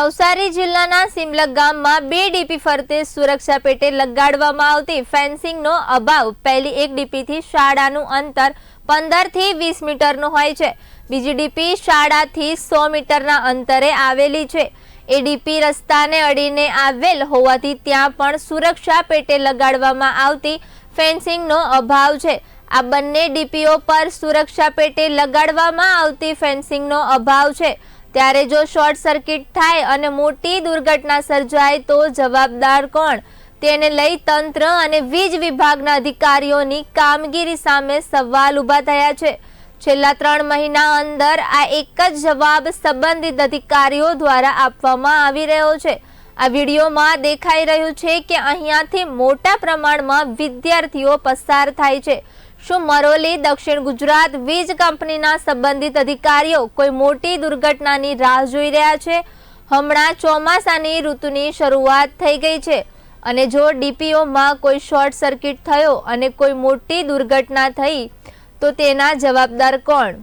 નવસારી જિલ્લાના સિમલક ગામમાં બે ડીપી ફરતે સુરક્ષા પેટે લગાડવામાં આવતી ફેન્સિંગનો અભાવ. પહેલી એક ડીપીથી શાળાનું અંતર પંદરથી વીસ મીટરનું હોય છે. બીજી ડીપી શાળાથી સો મીટરના અંતરે આવેલી છે. એ ડીપી રસ્તાને અડીને આવેલ હોવાથી ત્યાં પણ સુરક્ષા પેટે લગાડવામાં આવતી ફેન્સિંગનો અભાવ છે. આ બંને ડીપીઓ પર સુરક્ષા પેટે લગાડવામાં આવતી ફેન્સિંગનો અભાવ છે. ત્યારે જો શોર્ટ સર્કિટ થાય અને મોટી દુર્ઘટના સર્જાય તો જવાબદાર કોણ? તેને લઈ તંત્ર અને વીજ વિભાગના અધિકારીઓની કામગીરી સામે સવાલ ઊભા થયા છે. છેલ્લા ત્રણ મહિના અંદર આ એક જ જવાબ સંબંધિત અધિકારીઓ દ્વારા આપવામાં આવી રહ્યો છે. આ વિડીયોમાં દેખાઈ રહ્યું છે કે અહીંયાથી મોટા પ્રમાણમાં વિદ્યાર્થીઓ પસાર થાય છે. શું મરોલી, દક્ષિણ ગુજરાત વીજ કંપનીના સંબંધિત અધિકારીઓ કોઈ મોટી દુર્ઘટનાની રાહ જોઈ રહ્યા છે? હમણાં ચોમાસાની ઋતુની શરૂઆત થઈ ગઈ છે અને જો ડીપીઓમાં કોઈ શોર્ટ સર્કિટ થયો અને કોઈ મોટી દુર્ઘટના થઈ, તો તેના જવાબદાર કોણ?